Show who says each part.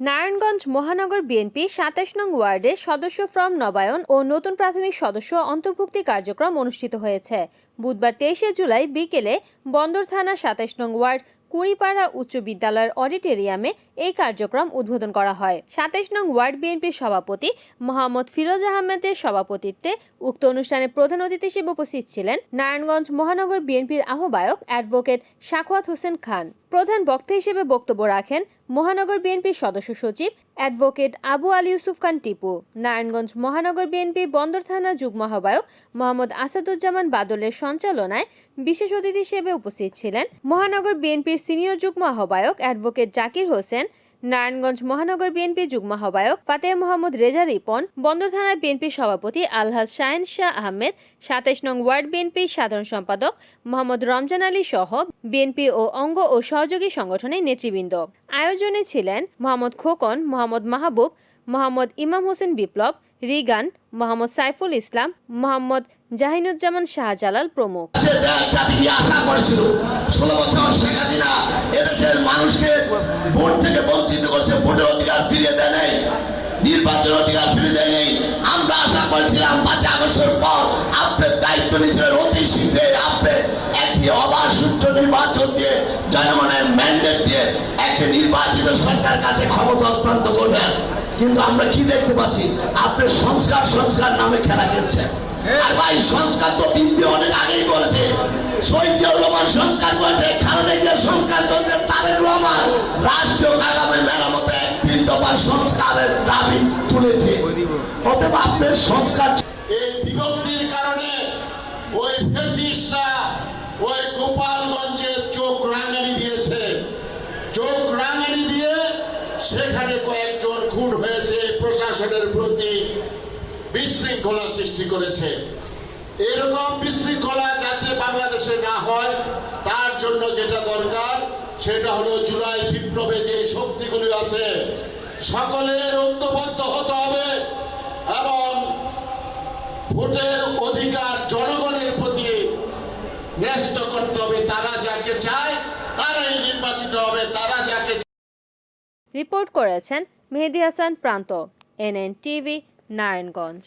Speaker 1: নারায়ণগঞ্জ মহানগর বিএনপি সাতাশ নং ওয়ার্ডের সদস্য ফ্রম নবায়ন ও নতুন প্রাথমিক সদস্য অন্তর্ভুক্তি কার্যক্রম অনুষ্ঠিত হয়েছে। বুধবার তেইশে জুলাই বিকেলে বন্দর থানা সাতাশ নং ওয়ার্ড কুড়িপাড়া উচ্চ বিদ্যালয়ের অডিটোরিয়ামে এই কার্যক্রম উদ্বোধন করা হয়। সাতাশ নং ওয়ার্ড বিএনপির সভাপতি মোহাম্মদ ফিরোজ আহমেদের সভাপতিত্বে উক্ত অনুষ্ঠানে প্রধান অতিথি হিসেবে উপস্থিত ছিলেন নারায়ণগঞ্জ মহানগর বিএনপির আহ্বায়ক অ্যাডভোকেট সাখওয়াত হোসেন খান। প্রধান বক্তা হিসেবে বক্তব্য রাখেন মহানগর বিএনপির সদস্য সচিব অ্যাডভোকেট আবু আলী ইউসুফ খান টিপু, নারায়ণগঞ্জ মহানগর বিএনপি বন্দর থানা যুগ্ম আহ্বায়ক মোহাম্মদ আসাদুজ্জামান বাদলের সঞ্চালনায় বিশেষ অতিথি হিসেবে উপস্থিত ছিলেন মহানগর বিএনপির সিনিয়র যুগ্ম আহ্বায়ক অ্যাডভোকেট জাকির হোসেন, নারায়ণগঞ্জ মহানগর বিএনপি যুগ্ম আহ্বায়ক ফাতেহ মোহাম্মদ রেজা রিপন, বন্দর থানা বিএনপি সভাপতি আলহাজ শাহেন শাহ আহমেদ সাতাশ নং ওয়ার্ড বিএনপির সাধারণ সম্পাদক মোহাম্মদ রমজান আলী সহ বিএনপি ও অঙ্গ ও সহযোগী সংগঠনের নেতৃবৃন্দ। আয়োজনে ছিলেন মোহাম্মদ খোকন, মোহাম্মদ মাহবুব মোহাম্মদ ইমাম হোসেন বিপ্লব, রিগান মোহাম্মদ সাইফুল ইসলাম, মোহাম্মদ জাহিনুজ্জামান শাহজালাল প্রমুখ।
Speaker 2: এদেশের মানুষকে ভোট থেকে বঞ্চিত করছে, ভোটের অধিকার ফিরিয়ে দেয় নাই নির্বাচন অধিকার নাই। আমরা আশা করেছিলাম আগস্টের পর আপনার দায়িত্ব নিয়েছিলেন অতি আপনি একটি অবাধ সুষ্ঠু নির্বাচন দিয়ে জনগণের ম্যান্ডেট দিয়ে একটি নির্বাচিত সরকার কাছে ক্ষমতা হস্তান্তর করবেন। কিন্তু আমরা কি দেখতে পাচ্ছি? আপনি সংস্কার সংস্কার নামে খেলা খেলছেন। আর ভাই সংস্কার তো বিপ্লবী অনেক আগেই করেছে শহীদ রহমান সংস্কার করেছে খালেদা জিয়া সংস্কার করেছে তারেক রহমান রাষ্ট্রীয় মেরামতে সংস্কারের দাবি তুলেছে। অতএব আপনার সংস্কার
Speaker 3: এই বিভক্তির কারণে ওই ফেসিস্টরা ওই গোপালগঞ্জে চোখ রাঙানি দিয়েছে। চোখ রাঙানি সেখানে কয়েকজন খুন হয়েছে, প্রশাসনের প্রতি বিশৃঙ্খলা সৃষ্টি করেছে। এরকম বিশৃঙ্খলা যাতে বাংলাদেশে না হয়, তার জন্য যেটা দরকার, সেটা হলো জুলাই বিপ্লবে যে শক্তিগুলি আছে, সকলের ঐক্যবদ্ধ হতে হবে এবং ভোটের অধিকার জনগণের প্রতি ন্যস্ত করতে হবে। তারা যাকে চায়, তারাই নির্বাচিত হবে তারা
Speaker 1: রিপোর্ট করেছেন মেহেদি হাসান প্রান্ত এনএন টিভি নারায়ণগঞ্জ।